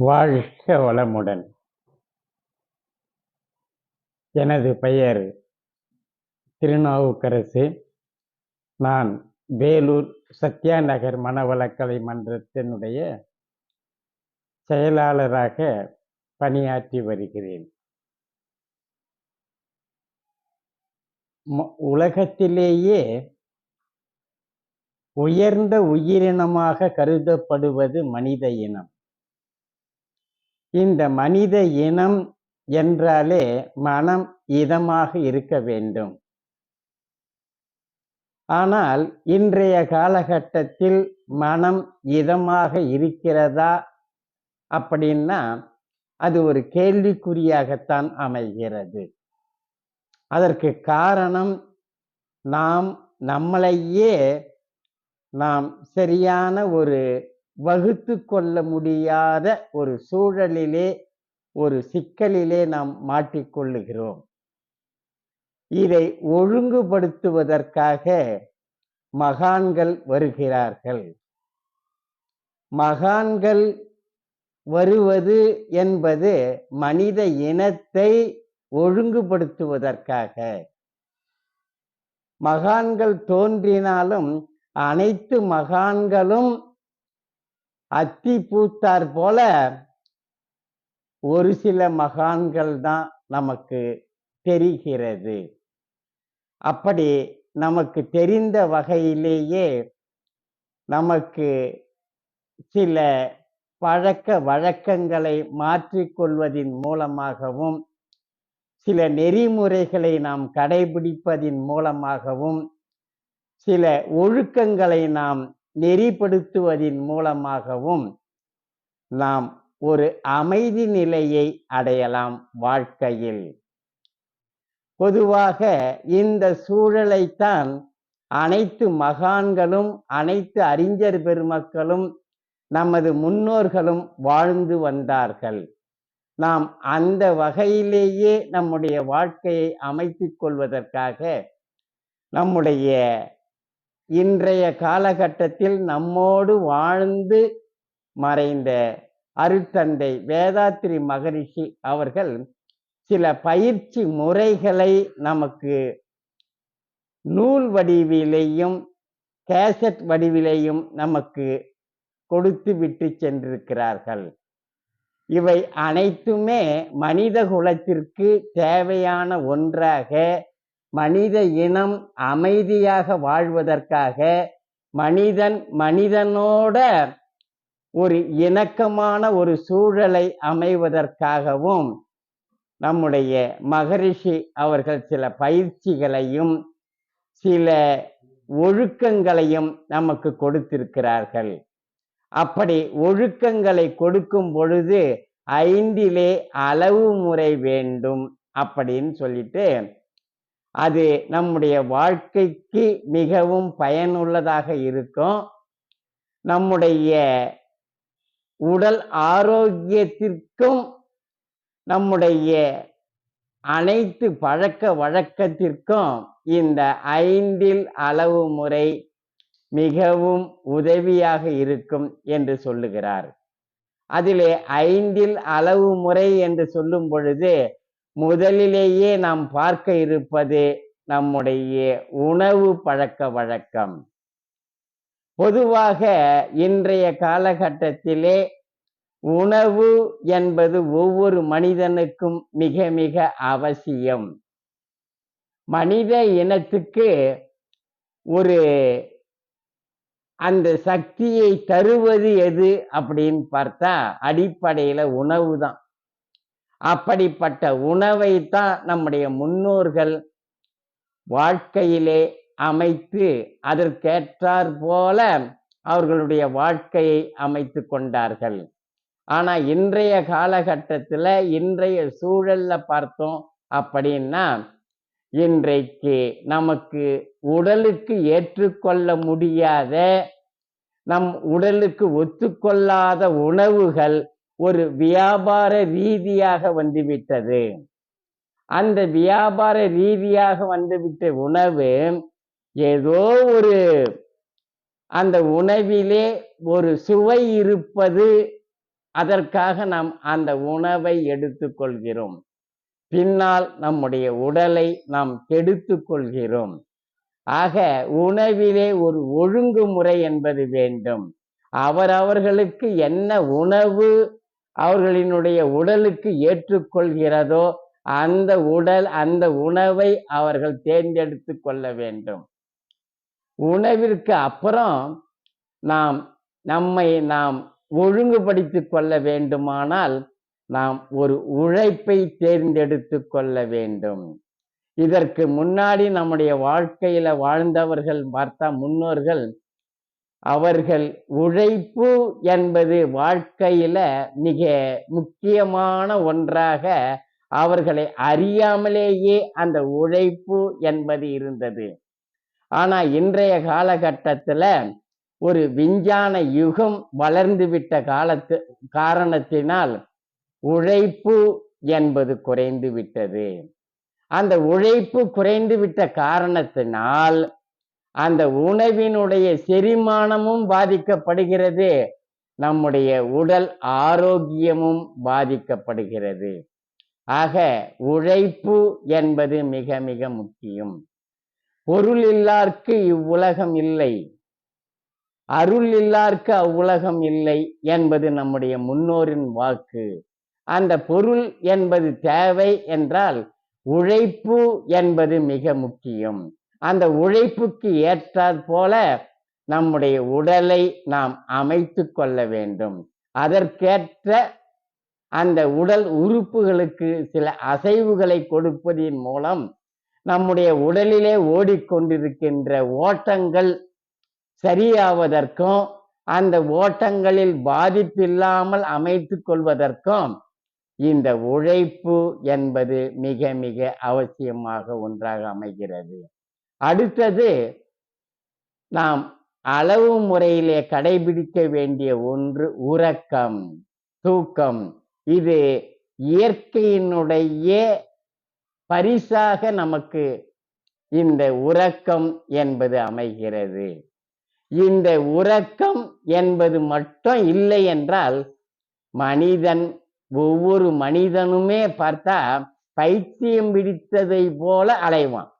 வாழ்க வளமுடன். எனது பெயர் திருநாவுக்கரசு. நான் வேலூர் சத்யாநகர் மனவளக்கலை மன்றத்தினுடைய செயலாளராக பணியாற்றி வருகிறேன். ம- உலகத்திலேயே உயர்ந்த உயிரினமாக கருதப்படுவது மனித இனம். இந்த மனித இனம் என்றாலே மனம் இதமாக இருக்க வேண்டும். ஆனால் இன்றைய காலகட்டத்தில் மனம் இதமாக இருக்கிறதா அப்படின்னா அது ஒரு கேள்விக்குறியாகத்தான் அமைகிறது. அதற்கு காரணம் நாம் நம்மளையே நாம் சரியான ஒரு வகுத்து கொள்ள முடியாத ஒரு சூழலிலே ஒரு சிக்கலிலே நாம் மாட்டிக்கொள்ளுகிறோம் இதை ஒழுங்குபடுத்துவதற்காக மகான்கள் வருகிறார்கள். மகான்கள் வருவது என்பது மனித இனத்தை ஒழுங்குபடுத்துவதற்காக. மகான்கள் தோன்றினாலும் அனைத்து மகான்களும் அத்தி பூத்தார் போல ஒரு சில மகான்கள் தான் நமக்கு தெரிகிறது. அப்படி நமக்கு தெரிந்த வகையிலேயே நமக்கு சில பழக்க வழக்கங்களை மாற்றிக்கொள்வதின் மூலமாகவும் சில நெறிமுறைகளை நாம் கடைபிடிப்பதின் மூலமாகவும் சில ஒழுக்கங்களை நாம் நெறிப்படுத்துவதின் மூலமாகவும் நாம் ஒரு அமைதி நிலையை அடையலாம் வாழ்க்கையில். பொதுவாக இந்த சூழலைத்தான் அனைத்து மகான்களும் அனைத்து அறிஞர் பெருமக்களும் நமது முன்னோர்களும் வாழ்ந்து வந்தார்கள். நாம் அந்த வகையிலேயே நம்முடைய வாழ்க்கையை அமைத்துக் கொள்வதற்காக நம்முடைய இன்றைய காலகட்டத்தில் நம்மோடு வாழ்ந்து மறைந்த அருட்தந்தை வேதாத்திரி மகரிஷி அவர்கள் சில பயிற்சி முறைகளை நமக்கு நூல் வடிவிலேயும் கேசட் வடிவிலேயும் நமக்கு கொடுத்து விட்டு சென்றிருக்கிறார்கள். இவை அனைத்துமே மனித குலத்திற்கு தேவையான ஒன்றாக மனித இனம் அமைதியாக வாழ்வதற்காக மனிதன் மனிதனோட ஒரு இணக்கமான ஒரு சூழலை அமைவதற்காகவும் நம்முடைய மகரிஷி அவர்கள் சில பயிற்சிகளையும் சில ஒழுக்கங்களையும் நமக்கு கொடுத்திருக்கிறார்கள். அப்படி ஒழுக்கங்களை கொடுக்கும் பொழுது ஐந்திலே அளவு முறை வேண்டும் அப்படின்னு சொல்லிட்டு அது நம்முடைய வாழ்க்கைக்கு மிகவும் பயனுள்ளதாக இருக்கும். நம்முடைய உடல் ஆரோக்கியத்திற்கும் நம்முடைய அனைத்து பழக்க வழக்கத்திற்கும் இந்த ஐந்தில் அளவு முறை மிகவும் உதவியாக இருக்கும் என்று சொல்லுகிறார். அதிலே ஐந்தில் அளவு முறை என்று சொல்லும் பொழுது முதலிலேயே நாம் பார்க்க இருப்பது நம்முடைய உணவு பழக்க வழக்கம். பொதுவாக இன்றைய காலகட்டத்திலே உணவு என்பது ஒவ்வொரு மனிதனுக்கும் மிக மிக அவசியம். மனித இனத்துக்கு ஒரு அந்த சக்தியை தருவது எது அப்படின்னு பார்த்தா அடிப்படையில உணவு தான் அப்படிப்பட்ட உணவை தான் நம்முடைய முன்னோர்கள் வாழ்க்கையிலே அமைத்து அதற்கேற்றாற் போல அவர்களுடைய வாழ்க்கையை அமைத்து கொண்டார்கள். ஆனால் இன்றைய காலகட்டத்தில் இன்றைய சூழல்ல பார்த்தோம் அப்படின்னா இன்றைக்கு நமக்கு உடலுக்கு ஏற்றுக்கொள்ள முடியாத நம் உடலுக்கு ஒத்துக்கொள்ளாத உணவுகள் ஒரு வியாபார ரீதியாக வந்துவிட்டது. அந்த வியாபார ரீதியாக வந்துவிட்ட உணவு ஏதோ ஒரு அந்த உணவிலே ஒரு சுவை இருப்பது அதற்காக நாம் அந்த உணவை எடுத்துக்கொள்கிறோம். பின்னால் நம்முடைய உடலை நாம் கெடுத்துக்கொள்கிறோம் ஆக உணவிலே ஒரு ஒழுங்குமுறை என்பது வேண்டும். அவரவர்களுக்கு என்ன உணவு அவர்களினுடைய உடலுக்கு ஏற்றுக்கொள்கிறதோ அந்த உடல் அந்த உணவை அவர்கள் தேர்ந்தெடுத்து கொள்ள வேண்டும். உணவிற்கு அப்புறம் நாம் நம்மை நாம் ஒழுங்குபடுத்திக் கொள்ள வேண்டுமானால் நாம் ஒரு உழைப்பை தேர்ந்தெடுத்து கொள்ள வேண்டும். இதற்கு முன்னாடி நம்முடைய வாழ்க்கையில வாழ்ந்தவர்கள் பார்த்தா முன்னோர்கள் அவர்கள் உழைப்பு என்பது வாழ்க்கையில மிக முக்கியமான ஒன்றாக அவர்களை அறியாமலேயே அந்த உழைப்பு என்பது இருந்தது. ஆனா இன்றைய காலகட்டத்துல ஒரு விஞ்ஞான யுகம் வளர்ந்து விட்ட காலத்து காரணத்தினால் உழைப்பு என்பது குறைந்து விட்டது. அந்த உழைப்பு குறைந்து விட்ட காரணத்தினால் அந்த உணவினுடைய செரிமானமும் பாதிக்கப்படுகிறது. நம்முடைய உடல் ஆரோக்கியமும் பாதிக்கப்படுகிறது. ஆக உழைப்பு என்பது மிக மிக முக்கியம். பொருள் இல்லார்க்கு இவ்வுலகம் இல்லை. அருள் இல்லார்க்கு அவ்வுலகம் இல்லை என்பது நம்முடைய முன்னோரின் வாக்கு. அந்த பொருள் என்பது தேவை என்றால் உழைப்பு என்பது மிக முக்கியம். அந்த உழைப்புக்கு ஏற்றாற் போல நம்முடைய உடலை நாம் அமைத்து கொள்ள வேண்டும். அதற்கேற்ற அந்த உடல் உறுப்புகளுக்கு சில அசைவுகளை கொடுப்பதின் மூலம் நம்முடைய உடலிலே ஓடிக்கொண்டிருக்கின்ற ஓட்டங்கள் சரியாவதற்கும் அந்த ஓட்டங்களில் பாதிப்பில்லாமல் அமைத்து கொள்வதற்கும் இந்த உழைப்பு என்பது மிக மிக அவசியமாக ஒன்றாக அமைகிறது. அடுத்தது நாம் அளவு முறையிலே கடைபிடிக்க வேண்டிய ஒன்று உறக்கம் தூக்கம். இது இயற்கையினுடைய பரிசாக நமக்கு இந்த உறக்கம் என்பது அமைகிறது. இந்த உறக்கம் என்பது மட்டும் இல்லை என்றால் மனிதன் ஒவ்வொரு மனிதனுமே பார்த்தா பைத்தியம் பிடித்ததை போல அலைவான்.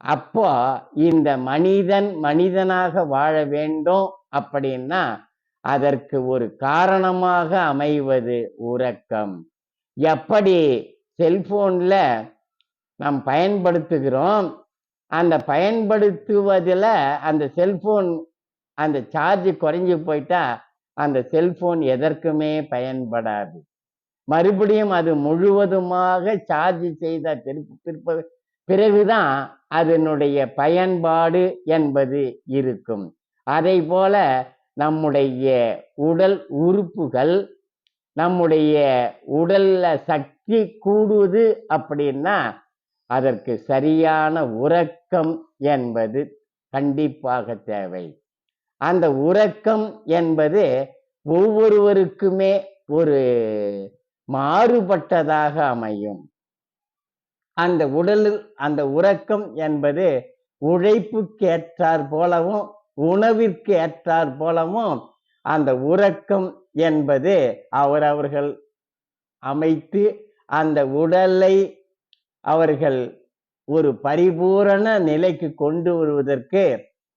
அப்போ இந்த மனிதன் மனிதனாக வாழ வேண்டும் அப்படின்னா அதற்கு ஒரு காரணமாக அமைவது உறக்கம். எப்படி செல்போன்ல நாம் பயன்படுத்துகிறோம் அந்த பயன்படுத்துவதில் அந்த செல்போன் அந்த சார்ஜ் குறைஞ்சு போயிட்டா அந்த செல்போன் எதற்குமே பயன்படாது. மறுபடியும் அது முழுவதுமாக சார்ஜ் செய்த திருப்ப திருப்ப பிறகுதான் அதனுடைய பயன்பாடு என்பது இருக்கும். அதை போல நம்முடைய உடல் உறுப்புகள் நம்முடைய உடல்ல சக்தி கூடுது அப்படின்னா அதற்கு சரியான உறக்கம் என்பது கண்டிப்பாக தேவை. அந்த உறக்கம் என்பது ஒவ்வொருவருக்குமே ஒரு மாறுபட்டதாக அமையும். அந்த உடலில் அந்த உறக்கம் என்பது உழைப்புக்கு ஏற்றார் போலவும் உணவிற்கு ஏற்றார் போலவும் அந்த உறக்கம் என்பது அவர் அவர்கள் அமைத்து அந்த உடலை அவர்கள் ஒரு பரிபூரண நிலைக்கு கொண்டு வருவதற்கு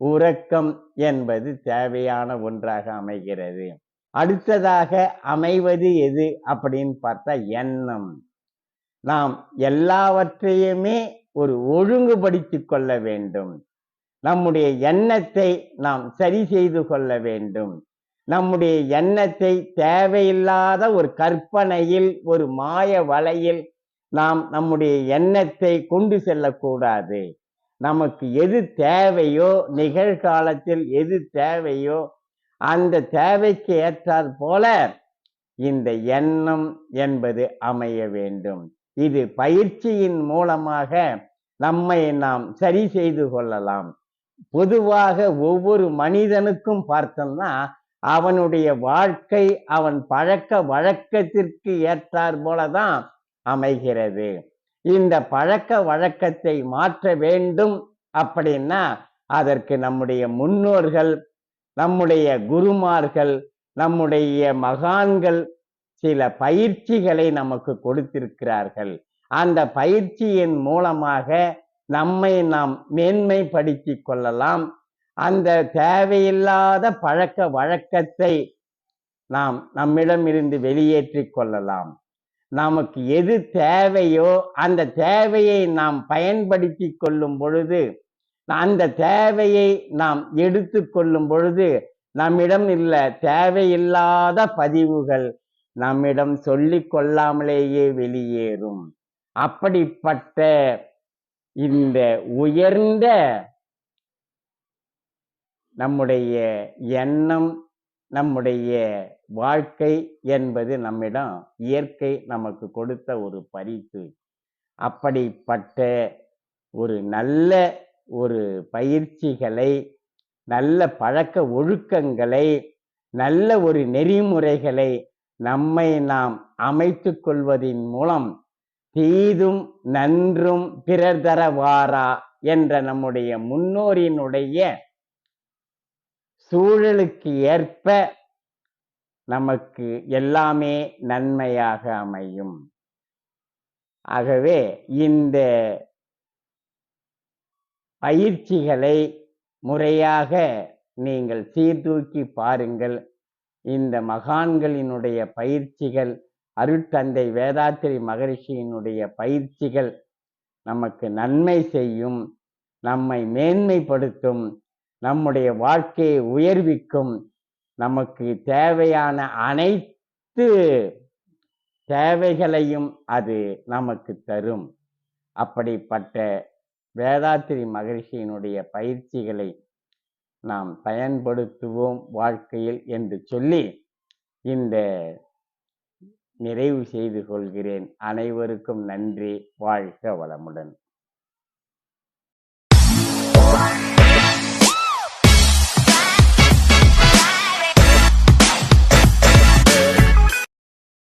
உறக்கம் என்பது தேவையான ஒன்றாக அமைகிறது. அடுத்ததாக அமைவது எது அப்படின்னு பார்த்தா எண்ணம். நாம் எல்லாவற்றையுமே ஒரு ஒழுங்குபடுத்தி கொள்ள வேண்டும். நம்முடைய எண்ணத்தை நாம் சரி செய்து கொள்ள வேண்டும். நம்முடைய எண்ணத்தை தேவையில்லாத ஒரு கற்பனையில் ஒரு மாய வலையில் நாம் நம்முடைய எண்ணத்தை கொண்டு செல்லக்கூடாது. நமக்கு எது தேவையோ நிகழ்காலத்தில் எது தேவையோ அந்த தேவைக்கு ஏற்றாற் போல இந்த எண்ணம் என்பது அமைய வேண்டும். இது பயிற்சியின் மூலமாக நம்மை நாம் சரி செய்து கொள்ளலாம். பொதுவாக ஒவ்வொரு மனிதனுக்கும் பார்த்தோம்னா அவனுடைய வாழ்க்கை அவன் பழக்க வழக்கத்திற்கு ஏற்றார் போலதான் அமைகிறது. இந்த பழக்க வழக்கத்தை மாற்ற வேண்டும் அப்படின்னா அதற்கு நம்முடைய முன்னோர்கள் நம்முடைய குருமார்கள் நம்முடைய மகான்கள் சில பயிற்சிகளை நமக்கு கொடுத்திருக்கிறார்கள். அந்த பயிற்சியின் மூலமாக நம்மை நாம் மேன்மைப்படுத்தி கொள்ளலாம். அந்த தேவையில்லாத பழக்க வழக்கத்தை நாம் நம்மிடம் இருந்து வெளியேற்றிக் கொள்ளலாம். நமக்கு எது தேவையோ அந்த தேவையை நாம் பயன்படுத்தி கொள்ளும் பொழுது அந்த தேவையை நாம் எடுத்து கொள்ளும் பொழுது நம்மிடம் இல்ல தேவையில்லாத பதிவுகள் நம்மிடம் சொல்லிக் கொள்ளாமலேயே வெளியேறும். அப்படிப்பட்ட இந்த உயர்ந்த நம்முடைய எண்ணம் நம்முடைய வாழ்க்கை என்பது நம்மிடம் இயற்கை நமக்கு கொடுத்த ஒரு பரிசு. அப்படிப்பட்ட ஒரு நல்ல ஒரு பயிற்சிகளை நல்ல பழக்க ஒழுக்கங்களை நல்ல ஒரு நெறிமுறைகளை நம்மை நாம் அமைத்து கொள்வதின் மூலம் தீதும் நன்றும் பிறர் தரவாரா என்ற நம்முடைய முன்னோரினுடைய சூழலுக்கு ஏற்ப நமக்கு எல்லாமே நன்மையாக அமையும். ஆகவே இந்த பயிற்சிகளை முறையாக நீங்கள் சீர்தூக்கி பாருங்கள். இந்த மகான்களினுடைய பயிற்சிகள் அருட்தந்தை வேதாத்திரி மகரிஷியினுடைய பயிற்சிகள் நமக்கு நன்மை செய்யும் நம்மை மேன்மைப்படுத்தும் நம்முடைய வாழ்க்கையை உயர்விக்கும் நமக்கு தேவையான அனைத்து தேவைகளையும் அது நமக்கு தரும். அப்படிப்பட்ட வேதாத்திரி மகரிஷியினுடைய பயிற்சிகளை நாம் பயன்படுத்துவோம் வாழ்க்கையில் என்று சொல்லி இந்த நிறைவு செய்து கொள்கிறேன். அனைவருக்கும் நன்றி. வாழ்க வளமுடன்.